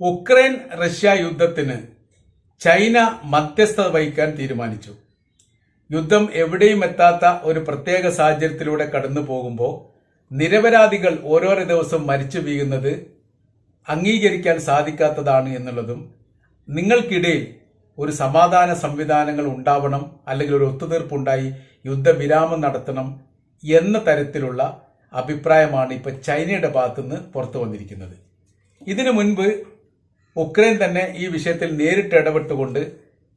Ukraine Russia യുദ്ധത്തിന് China മധ്യസ്ഥത വഹിക്കാൻ തീരുമാനിച്ചു. യുദ്ധം എവിടെയും എത്താത്ത ഒരു പ്രത്യേക സാഹചര്യത്തിലൂടെ കടന്നു പോകുമ്പോൾ നിരപരാധികൾ ഓരോരോ ദിവസം മരിച്ചു വീഴുന്നത് അംഗീകരിക്കാൻ സാധിക്കാത്തതാണ് എന്നുള്ളതും നിങ്ങൾക്കിടയിൽ ഒരു സമാധാന സംവിധാനങ്ങൾ ഉണ്ടാവണം അല്ലെങ്കിൽ ഒരു ഒത്തുതീർപ്പുണ്ടായി യുദ്ധവിരാമം നടത്തണം എന്ന തരത്തിലുള്ള അഭിപ്രായമാണ് ഇപ്പോൾ ചൈനയുടെ ഭാഗത്തുനിന്ന് പുറത്തു വന്നിരിക്കുന്നത്. ഇതിനു മുൻപ് ഉക്രൈൻ തന്നെ ഈ വിഷയത്തിൽ നേരിട്ട് ഇടപെട്ടുകൊണ്ട്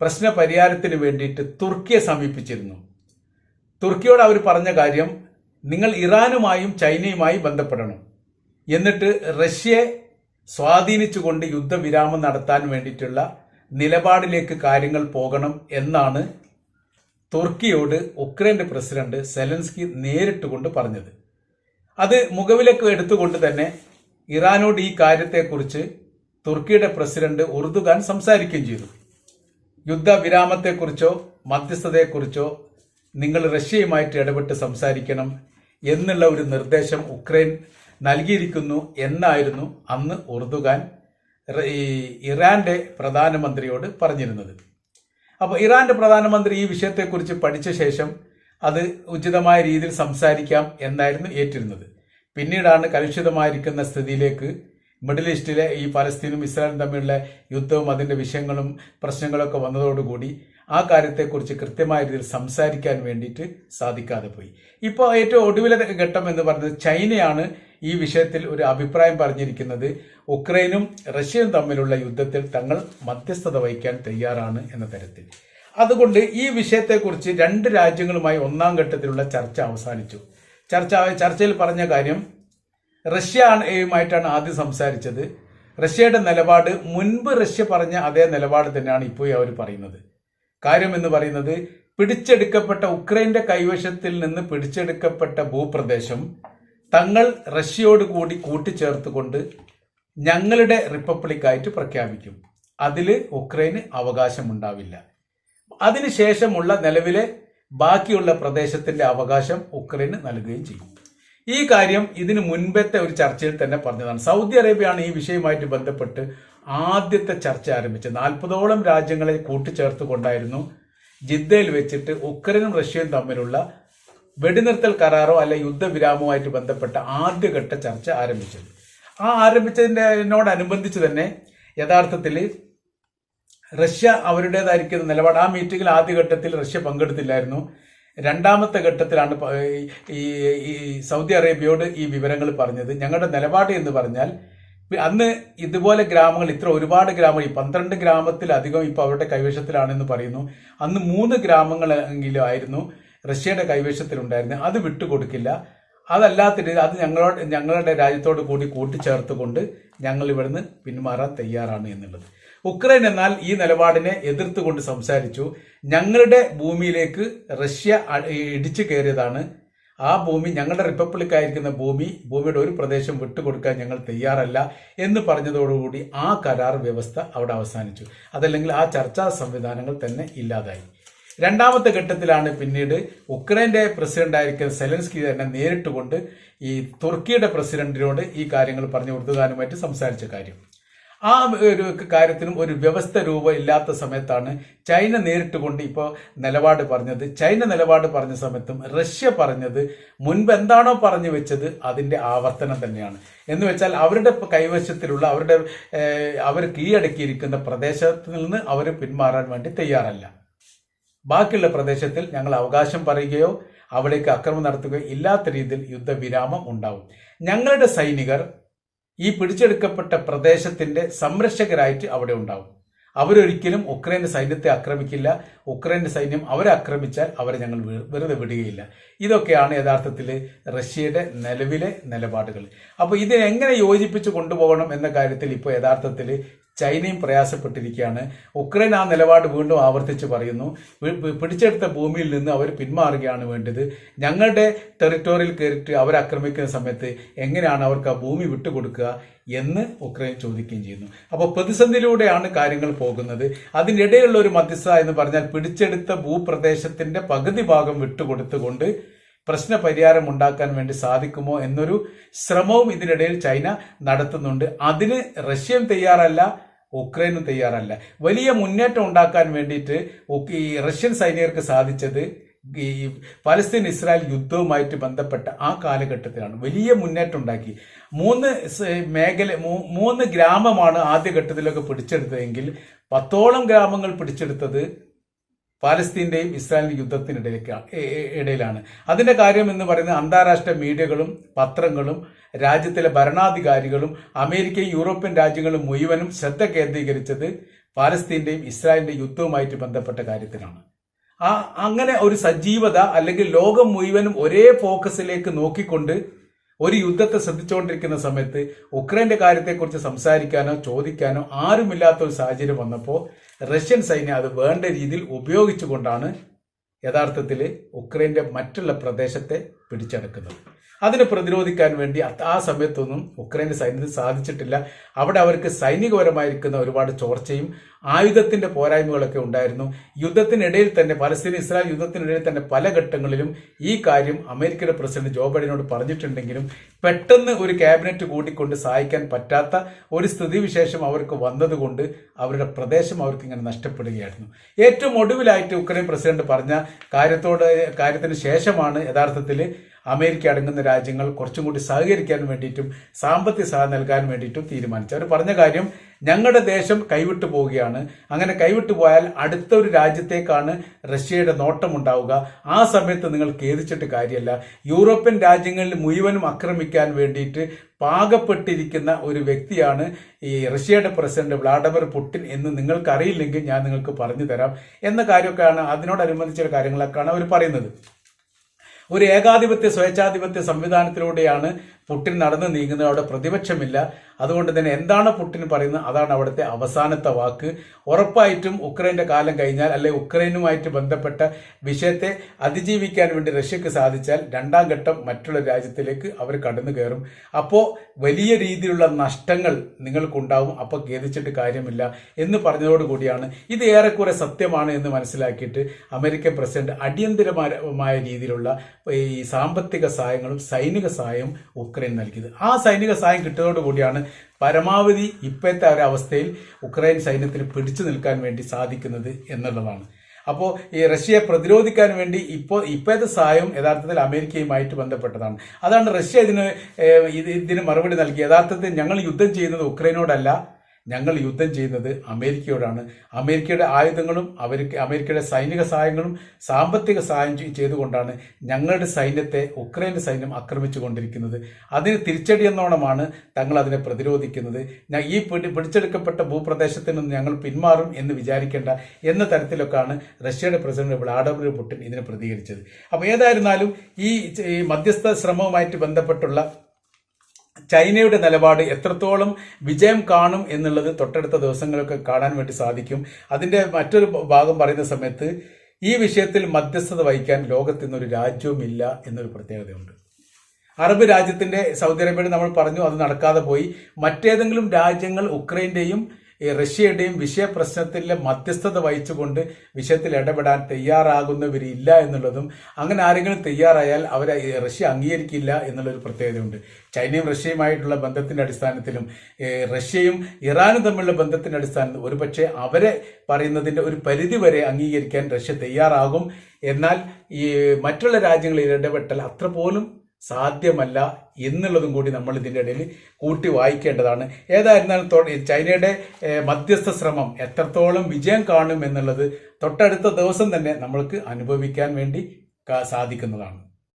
പ്രശ്ന പരിഹാരത്തിന് വേണ്ടിയിട്ട് തുർക്കിയെ സമീപിച്ചിരുന്നു. തുർക്കിയോട് അവർ പറഞ്ഞ കാര്യം നിങ്ങൾ ഇറാനുമായും ചൈനയുമായി ബന്ധപ്പെടണം. എന്നിട്ട് റഷ്യയെ സ്വാധീനിച്ചുകൊണ്ട് യുദ്ധവിരാമം നടത്താൻ വേണ്ടിയിട്ടുള്ള നിലപാടിലേക്ക് കാര്യങ്ങൾ പോകണം എന്നാണ് തുർക്കിയോട് ഉക്രൈന്റെ പ്രസിഡന്റ് സെലൻസ്കി നേരിട്ട് കൊണ്ട് പറഞ്ഞത്. അത് മുഖവിലേക്ക് എടുത്തുകൊണ്ട് തന്നെ ഇറാനോട് ഈ കാര്യത്തെക്കുറിച്ച് തുർക്കിയുടെ പ്രസിഡന്റ് ഉറുദുഖാൻ സംസാരിക്കുകയും ചെയ്തു. യുദ്ധവിരാമത്തെക്കുറിച്ചോ മധ്യസ്ഥതയെക്കുറിച്ചോ നിങ്ങൾ റഷ്യയുമായിട്ട് ഇടപെട്ട് സംസാരിക്കണം എന്നുള്ള ഒരു നിർദ്ദേശം ഉക്രൈൻ നൽകിയിരിക്കുന്നു എന്നായിരുന്നു അന്ന് ഉറുദുഖാൻ ഈ ഇറാന്റെ പ്രധാനമന്ത്രിയോട് പറഞ്ഞിരുന്നത്. അപ്പോൾ ഇറാന്റെ പ്രധാനമന്ത്രി ഈ വിഷയത്തെക്കുറിച്ച് പഠിച്ച ശേഷം അത് ഉചിതമായ രീതിയിൽ സംസാരിക്കാം എന്നായിരുന്നു ഏറ്റിരുന്നത്. പിന്നീടാണ് കലുഷിതമായിരിക്കുന്ന സ്ഥിതിയിലേക്ക് മിഡിൽ ഈസ്റ്റിലെ ഈ പലസ്തീനും ഇസ്രായേലും തമ്മിലുള്ള യുദ്ധവും അതിന്റെ വിഷയങ്ങളും പ്രശ്നങ്ങളൊക്കെ വന്നതോടുകൂടി ആ കാര്യത്തെക്കുറിച്ച് കൃത്യമായ രീതിയിൽ സംസാരിക്കാൻ വേണ്ടിയിട്ട് സാധിക്കാതെ പോയി. ഇപ്പോൾ ഏറ്റവും ഒടുവിലെ ഘട്ടം എന്ന് പറയുന്നത് ചൈനയാണ് ഈ വിഷയത്തിൽ ഒരു അഭിപ്രായം പറഞ്ഞിരിക്കുന്നത്. ഉക്രൈനും റഷ്യയും തമ്മിലുള്ള യുദ്ധത്തിൽ തങ്ങൾ മധ്യസ്ഥത വഹിക്കാൻ തയ്യാറാണ് എന്ന തരത്തിൽ. അതുകൊണ്ട് ഈ വിഷയത്തെക്കുറിച്ച് രണ്ട് രാജ്യങ്ങളുമായി ഒന്നാം ഘട്ടത്തിലുള്ള ചർച്ച അവസാനിച്ചു. ചർച്ച ചർച്ചയിൽ പറഞ്ഞ കാര്യം റഷ്യയുമായിട്ടാണ് ആദ്യം സംസാരിച്ചത്. റഷ്യയുടെ നിലപാട് മുൻപ് റഷ്യ പറഞ്ഞ അതേ നിലപാട് തന്നെയാണ് ഇപ്പോൾ അവർ പറയുന്നത്. കാര്യം എന്ന് പറയുന്നത് പിടിച്ചെടുക്കപ്പെട്ട ഉക്രൈന്റെ കൈവശത്തിൽ നിന്ന് പിടിച്ചെടുക്കപ്പെട്ട ഭൂപ്രദേശം തങ്ങൾ റഷ്യയോട് കൂടി കൂട്ടിച്ചേർത്തുകൊണ്ട് ഞങ്ങളുടെ റിപ്പബ്ലിക്കായിട്ട് പ്രഖ്യാപിക്കും. അതിൽ ഉക്രൈന് അവകാശമുണ്ടാവില്ല. അതിനുശേഷമുള്ള നിലവിലെ ബാക്കിയുള്ള പ്രദേശത്തിന്റെ അവകാശം ഉക്രൈന് നൽകുകയും ചെയ്യും. ഈ കാര്യം ഇതിന് മുൻപത്തെ ഒരു ചർച്ചയിൽ തന്നെ പറഞ്ഞതാണ്. സൗദി അറേബ്യയാണ് ഈ വിഷയവുമായിട്ട് ബന്ധപ്പെട്ട് ആദ്യത്തെ ചർച്ച ആരംഭിച്ചത്. നാൽപ്പതോളം രാജ്യങ്ങളെ കൂട്ടിച്ചേർത്തുകൊണ്ടായിരുന്നു ജിദ്ദയിൽ വെച്ചിട്ട് ഉക്രൈനും റഷ്യയും തമ്മിലുള്ള വെടിനിർത്തൽ കരാറോ അല്ലെ യുദ്ധവിരാമവുമായിട്ട് ബന്ധപ്പെട്ട ആദ്യഘട്ട ചർച്ച ആരംഭിച്ചത്. ആ ആരംഭിച്ചതിനോടനുബന്ധിച്ച് തന്നെ യഥാർത്ഥത്തിൽ റഷ്യ അവരുടേതായിരിക്കുന്ന നിലപാട്. ആ മീറ്റിംഗിൽ ആദ്യഘട്ടത്തിൽ റഷ്യ പങ്കെടുത്തില്ലായിരുന്നു. രണ്ടാമത്തെ ഘട്ടത്തിലാണ് ഈ ഈ സൗദി അറേബ്യയോട് ഈ വിവരങ്ങൾ പറഞ്ഞത്. ഞങ്ങളുടെ നിലപാട് എന്ന് പറഞ്ഞാൽ അന്ന് ഇതുപോലെ ഗ്രാമങ്ങൾ ഇത്ര ഒരുപാട് ഗ്രാമങ്ങൾ ഈ പന്ത്രണ്ട് ഗ്രാമത്തിലധികം ഇപ്പോൾ അവരുടെ കൈവശത്തിലാണെന്ന് പറയുന്നു. അന്ന് മൂന്ന് ഗ്രാമങ്ങളെങ്കിലും ആയിരുന്നു റഷ്യയുടെ കൈവശത്തിലുണ്ടായിരുന്നത്. അത് വിട്ടുകൊടുക്കില്ല. അതല്ലാത്ത രീതി അത് ഞങ്ങളോട് ഞങ്ങളുടെ രാജ്യത്തോട് കൂടി കൂട്ടിച്ചേർത്തുകൊണ്ട് ഞങ്ങൾ ഇവിടുന്ന് പിന്മാറാൻ തയ്യാറാണ് എന്നുള്ളത്. ഉക്രൈൻ എന്നാൽ ഈ നിലപാടിനെ എതിർത്തുകൊണ്ട് സംസാരിച്ചു. ഞങ്ങളുടെ ഭൂമിയിലേക്ക് റഷ്യ ഇടിച്ചു കയറിയതാണ്. ആ ഭൂമി ഞങ്ങളുടെ റിപ്പബ്ലിക് ആയിരിക്കുന്ന ഭൂമി ഭൂമിയുടെ ഒരു പ്രദേശം വിട്ടുകൊടുക്കാൻ ഞങ്ങൾ തയ്യാറല്ല എന്ന് പറഞ്ഞതോടുകൂടി ആ കരാർ വ്യവസ്ഥ അവിടെ അവസാനിച്ചു. അതല്ലെങ്കിൽ ആ ചർച്ചാ സംവിധാനങ്ങൾ തന്നെ ഇല്ലാതായി. രണ്ടാമത്തെ ഘട്ടത്തിലാണ് പിന്നീട് ഉക്രൈന്റെ പ്രസിഡന്റ് ആയിരിക്കുന്ന സെലൻസ്കി തന്നെ നേരിട്ട് കൊണ്ട് ഈ തുർക്കിയുടെ പ്രസിഡന്റിനോട് ഈ കാര്യങ്ങൾ പറഞ്ഞു കൊടുത്തതാനുമായിട്ട് സംസാരിച്ച കാര്യം. ആ ഒരു കാര്യത്തിനും ഒരു വ്യവസ്ഥ രൂപം ഇല്ലാത്ത സമയത്താണ് ചൈന നേരിട്ട് കൊണ്ട് ഇപ്പോൾ നിലപാട് പറഞ്ഞത്. ചൈന നിലപാട് പറഞ്ഞ സമയത്തും റഷ്യ പറഞ്ഞത് മുൻപ് എന്താണോ പറഞ്ഞു വെച്ചത് അതിന്റെ ആവർത്തനം തന്നെയാണ്. എന്ന് വെച്ചാൽ അവരുടെ കൈവശത്തിലുള്ള അവരുടെ അവർ കീഴടക്കിയിരിക്കുന്ന പ്രദേശത്തിൽ നിന്ന് അവർ പിന്മാറാൻ വേണ്ടി തയ്യാറല്ല. ബാക്കിയുള്ള പ്രദേശത്തിൽ ഞങ്ങൾ അവകാശം പറയുകയോ അവിടേക്ക് അക്രമം നടത്തുകയോ ഇല്ലാത്ത രീതിയിൽ യുദ്ധവിരാമം ഉണ്ടാവും. ഞങ്ങളുടെ സൈനികർ ഈ പിടിച്ചെടുക്കപ്പെട്ട പ്രദേശത്തിന്റെ സംരക്ഷകരായിട്ട് അവിടെ ഉണ്ടാവും. അവരൊരിക്കലും ഉക്രൈന്റെ സൈന്യത്തെ ആക്രമിക്കില്ല. ഉക്രൈന്റെ സൈന്യം അവരെ ആക്രമിച്ചാൽ അവരെ ഞങ്ങൾ വെറുതെ വിടുകയില്ല. ഇതൊക്കെയാണ് യഥാർത്ഥത്തിൽ റഷ്യയുടെ നിലവിലെ നിലപാടുകൾ. അപ്പോൾ ഇത് എങ്ങനെ യോജിപ്പിച്ച് കൊണ്ടുപോകണം എന്ന കാര്യത്തിൽ ഇപ്പോൾ യഥാർത്ഥത്തിൽ ചൈനയും പ്രയാസപ്പെട്ടിരിക്കുകയാണ്. ഉക്രൈൻ ആ നിലപാട് വീണ്ടും ആവർത്തിച്ച് പറയുന്നു. പിടിച്ചെടുത്ത ഭൂമിയിൽ നിന്ന് അവർ പിന്മാറുകയാണ് വേണ്ടത്. ഞങ്ങളുടെ ടെറിട്ടോറിയൽ കയറിയിട്ട് അവർ ആക്രമിക്കുന്ന സമയത്ത് എങ്ങനെയാണ് അവർക്ക് ആ ഭൂമി വിട്ടുകൊടുക്കുക എന്ന് ഉക്രൈൻ ചോദിക്കുകയും ചെയ്യുന്നു. അപ്പോൾ പ്രതിസന്ധിയിലൂടെയാണ് കാര്യങ്ങൾ പോകുന്നത്. അതിനിടയിലുള്ള ഒരു മധ്യസ്ഥ എന്ന് പറഞ്ഞാൽ പിടിച്ചെടുത്ത ഭൂപ്രദേശത്തിന്റെ പകുതി ഭാഗം വിട്ടുകൊടുത്തുകൊണ്ട് പ്രശ്ന പരിഹാരം ഉണ്ടാക്കാൻ വേണ്ടി സാധിക്കുമോ എന്നൊരു ശ്രമവും ഇതിനിടയിൽ ചൈന നടത്തുന്നുണ്ട്. അതിന് റഷ്യയും തയ്യാറല്ല ഉക്രൈനും തയ്യാറല്ല. വലിയ മുന്നേറ്റം ഉണ്ടാക്കാൻ വേണ്ടിയിട്ട് ഈ റഷ്യൻ സൈനികർക്ക് സാധിച്ചത് ഈ പലസ്തീൻ ഇസ്രായേൽ യുദ്ധവുമായിട്ട് ബന്ധപ്പെട്ട ആ കാലഘട്ടത്തിലാണ്. വലിയ മുന്നേറ്റം ഉണ്ടാക്കി. മൂന്ന് മേഖല മൂന്ന് ഗ്രാമമാണ് ആദ്യഘട്ടത്തിലൊക്കെ പിടിച്ചെടുത്തതെങ്കിൽ പത്തോളം ഗ്രാമങ്ങൾ പിടിച്ചെടുത്തത് പാലസ്തീന്റെയും ഇസ്രായേലിന്റെ യുദ്ധത്തിനിടയിലേക്ക് ഇടയിലാണ്. അതിന്റെ കാര്യം എന്ന് പറയുന്നത് അന്താരാഷ്ട്ര മീഡിയകളും പത്രങ്ങളും രാജ്യത്തിലെ ഭരണാധികാരികളും അമേരിക്കയും യൂറോപ്യൻ രാജ്യങ്ങളും മുഴുവനും ശ്രദ്ധ കേന്ദ്രീകരിച്ചത് പാലസ്തീന്റെയും ഇസ്രായേലിന്റെ യുദ്ധവുമായിട്ട് ബന്ധപ്പെട്ട കാര്യത്തിലാണ്. ആ അങ്ങനെ ഒരു സജീവത അല്ലെങ്കിൽ ലോകം മുഴുവനും ഒരേ ഫോക്കസിലേക്ക് നോക്കിക്കൊണ്ട് ഒരു യുദ്ധത്തെ ശ്രദ്ധിച്ചുകൊണ്ടിരിക്കുന്ന സമയത്ത് ഉക്രൈന്റെ കാര്യത്തെക്കുറിച്ച് സംസാരിക്കാനോ ചോദിക്കാനോ ആരുമില്ലാത്ത ഒരു സാഹചര്യം വന്നപ്പോൾ റഷ്യൻ സൈന്യം അത് വേണ്ട രീതിയിൽ ഉപയോഗിച്ചുകൊണ്ടാണ് യഥാർത്ഥത്തിൽ ഉക്രൈന്റെ മറ്റുള്ള പ്രദേശത്തെ പിടിച്ചടക്കുന്നത്. അതിനെ പ്രതിരോധിക്കാൻ വേണ്ടി ആ സമയത്തൊന്നും ഉക്രൈന്റെ സൈന്യത്തിന് സാധിച്ചിട്ടില്ല. അവിടെ അവർക്ക് സൈനികപരമായിരിക്കുന്ന ഒരുപാട് ചോർച്ചയും ആയുധത്തിന്റെ പോരായ്മകളൊക്കെ ഉണ്ടായിരുന്നു. യുദ്ധത്തിനിടയിൽ തന്നെ പലസ്തീൻ ഇസ്രായേൽ യുദ്ധത്തിനിടയിൽ തന്നെ പല ഘട്ടങ്ങളിലും ഈ കാര്യം അമേരിക്കയുടെ പ്രസിഡന്റ് ജോ ബൈഡനോട് പറഞ്ഞിട്ടുണ്ടെങ്കിലും പെട്ടെന്ന് ഒരു ക്യാബിനറ്റ് കൂട്ടിക്കൊണ്ട് സഹായിക്കാൻ പറ്റാത്ത ഒരു സ്ഥിതിവിശേഷം അവർക്ക് വന്നതുകൊണ്ട് അവരുടെ പ്രദേശം അവർക്ക് ഇങ്ങനെ നഷ്ടപ്പെടുകയായിരുന്നു. ഏറ്റവും ഒടുവിലായിട്ട് ഉക്രൈൻ പ്രസിഡന്റ് പറഞ്ഞ കാര്യത്തോട് കാര്യത്തിന് ശേഷമാണ് യഥാർത്ഥത്തിൽ അമേരിക്ക അടങ്ങുന്ന രാജ്യങ്ങൾ കുറച്ചും കൂടി സഹകരിക്കാൻ വേണ്ടിയിട്ടും സാമ്പത്തിക സഹായം നൽകാൻ വേണ്ടിയിട്ടും തീരുമാനിച്ചു. അവർ പറഞ്ഞ കാര്യം ഞങ്ങളുടെ ദേശം കൈവിട്ടു പോവുകയാണ്. അങ്ങനെ കൈവിട്ടു പോയാൽ അടുത്ത ഒരു രാജ്യത്തേക്കാണ് റഷ്യയുടെ നോട്ടം ഉണ്ടാവുക ആ സമയത്ത് നിങ്ങൾ ഖേദിച്ചിട്ട് കാര്യമല്ല യൂറോപ്യൻ രാജ്യങ്ങളിൽ മുഴുവനും ആക്രമിക്കാൻ വേണ്ടിയിട്ട് പാകപ്പെട്ടിരിക്കുന്ന ഒരു വ്യക്തിയാണ് ഈ റഷ്യയുടെ പ്രസിഡന്റ് വ്ളാഡിമിർ പുടിൻ എന്ന് നിങ്ങൾക്ക് അറിയില്ലെങ്കിൽ ഞാൻ നിങ്ങൾക്ക് പറഞ്ഞു തരാം. എന്ന കാര്യമൊക്കെയാണ് അതിനോടനുബന്ധിച്ച കാര്യങ്ങളൊക്കെയാണ് അവർ പറയുന്നത്. ഒരു ഏകാധിപത്യ സ്വേച്ഛാധിപത്യ സംവിധാനത്തിലൂടെയാണ് പുടിൻ നടന്നു നീങ്ങുന്നത് അവിടെ പ്രതിപക്ഷമില്ല. അതുകൊണ്ട് തന്നെ എന്താണ് പുട്ടിൻ പറയുന്നത്? അതാണ് അവിടുത്തെ അവസാനത്തെ വാക്ക്. ഉറപ്പായിട്ടും ഉക്രൈന്റെ കാലം കഴിഞ്ഞാൽ അല്ലെ ഉക്രൈനുമായിട്ട് ബന്ധപ്പെട്ട വിഷയത്തെ അതിജീവിക്കാൻ വേണ്ടി റഷ്യക്ക് സാധിച്ചാൽ രണ്ടാം ഘട്ടം മറ്റുള്ള രാജ്യത്തിലേക്ക് അവർ കടന്നു കയറും. അപ്പോൾ വലിയ രീതിയിലുള്ള നഷ്ടങ്ങൾ നിങ്ങൾക്കുണ്ടാവും. അപ്പോൾ ഖേദിച്ചിട്ട് കാര്യമില്ല എന്ന് പറഞ്ഞതോടുകൂടിയാണ് ഇത് ഏറെക്കുറെ സത്യമാണ് എന്ന് മനസ്സിലാക്കിയിട്ട് അമേരിക്കൻ പ്രസിഡന്റ് അടിയന്തരമായ രീതിയിലുള്ള ഈ സാമ്പത്തിക സഹായങ്ങളും സൈനിക സഹായവും ഉക്രൈൻ നൽകിയത്. ആ സൈനിക സഹായം കിട്ടിയതോടുകൂടിയാണ് പരമാവധി ഇപ്പോഴത്തെ ഒരു അവസ്ഥയിൽ ഉക്രൈൻ സൈന്യത്തിന് പിടിച്ചു നിൽക്കാൻ വേണ്ടി സാധിക്കുന്നത് എന്നുള്ളതാണ്. അപ്പോൾ ഈ റഷ്യയെ പ്രതിരോധിക്കാൻ വേണ്ടി ഇപ്പോൾ ഇപ്പോഴത്തെ സഹായം യഥാർത്ഥത്തിൽ അമേരിക്കയുമായിട്ട് ബന്ധപ്പെട്ടതാണ്. അതാണ് റഷ്യ ഇതിന് ഇതിന് മറുപടി നൽകി. യഥാർത്ഥത്തിൽ ഞങ്ങൾ യുദ്ധം ചെയ്യുന്നത് ഉക്രൈനോടല്ല. ഞങ്ങൾ യുദ്ധം ചെയ്യുന്നത് അമേരിക്കയോടാണ്. അമേരിക്കയുടെ ആയുധങ്ങളും അവർക്ക് അമേരിക്കയുടെ സൈനിക സഹായങ്ങളും സാമ്പത്തിക സഹായം ചെയ്- ചെയ്തുകൊണ്ടാണ് ഞങ്ങളുടെ സൈന്യത്തെ ഉക്രൈന്റെ സൈന്യം ആക്രമിച്ചു കൊണ്ടിരിക്കുന്നത് അതിന് തിരിച്ചടി എന്നോണമാണ് തങ്ങൾ അതിനെ പ്രതിരോധിക്കുന്നത്. ഈ പിടി പിടിച്ചെടുക്കപ്പെട്ട ഭൂപ്രദേശത്തിൽ നിന്ന് ഞങ്ങൾ പിന്മാറും എന്ന് വിചാരിക്കേണ്ട എന്ന തരത്തിലൊക്കെയാണ് റഷ്യയുടെ പ്രസിഡന്റ് വ്ളാഡിമിർ പുടിൻ ഇതിനെ പ്രതികരിച്ചത്. അപ്പോൾ ഏതായിരുന്നാലും ഈ മധ്യസ്ഥ ശ്രമവുമായിട്ട് ബന്ധപ്പെട്ടുള്ള ചൈനയുടെ നിലപാട് എത്രത്തോളം വിജയം കാണും എന്നുള്ളത് തൊട്ടടുത്ത ദിവസങ്ങളൊക്കെ കാണാൻ വേണ്ടി സാധിക്കും. അതിന്റെ മറ്റൊരു ഭാഗം പറയുന്ന സമയത്ത് ഈ വിഷയത്തിൽ മധ്യസ്ഥത വഹിക്കാൻ ലോകത്ത് ഇന്നൊരു രാജ്യവുമില്ല എന്നൊരു പ്രത്യേകതയുണ്ട്. അറബ് രാജ്യത്തിന്റെ സൗദി അറേബ്യയുടെ നമ്മൾ പറഞ്ഞു അത് നടക്കാതെ പോയി. മറ്റേതെങ്കിലും രാജ്യങ്ങൾ ഉക്രൈന്റെയും ഈ റഷ്യയുടെയും വിഷയ പ്രശ്നത്തിലെ മധ്യസ്ഥത വഹിച്ചുകൊണ്ട് വിഷയത്തിൽ ഇടപെടാൻ തയ്യാറാകുന്നവരില്ല എന്നുള്ളതും അങ്ങനെ ആരെങ്കിലും തയ്യാറായാൽ അവരെ റഷ്യ അംഗീകരിക്കില്ല എന്നുള്ളൊരു പ്രത്യേകതയുണ്ട്. ചൈനയും റഷ്യയുമായിട്ടുള്ള ബന്ധത്തിന്റെ അടിസ്ഥാനത്തിലും റഷ്യയും ഇറാനും തമ്മിലുള്ള ബന്ധത്തിന്റെ അടിസ്ഥാനത്തിൽ ഒരുപക്ഷെ അവരെ പറയുന്നതിന്റെ ഒരു പരിധി വരെ അംഗീകരിക്കാൻ റഷ്യ തയ്യാറാകും. എന്നാൽ ഈ മറ്റുള്ള രാജ്യങ്ങളിൽ ഇടപെട്ടാൽ അത്ര പോലും സാധ്യമല്ല എന്നുള്ളതും കൂടി നമ്മൾ ഇതിന്റെ ഇടയിൽ കൂട്ടി വായിക്കേണ്ടതാണ്. ഏതായിരുന്നാലും ചൈനയുടെ മധ്യസ്ഥ ശ്രമം എത്രത്തോളം വിജയം കാണും എന്നുള്ളത് തൊട്ടടുത്ത ദിവസം തന്നെ നമ്മൾക്ക് അനുഭവിക്കാൻ വേണ്ടി സാധിക്കുന്നതാണ്.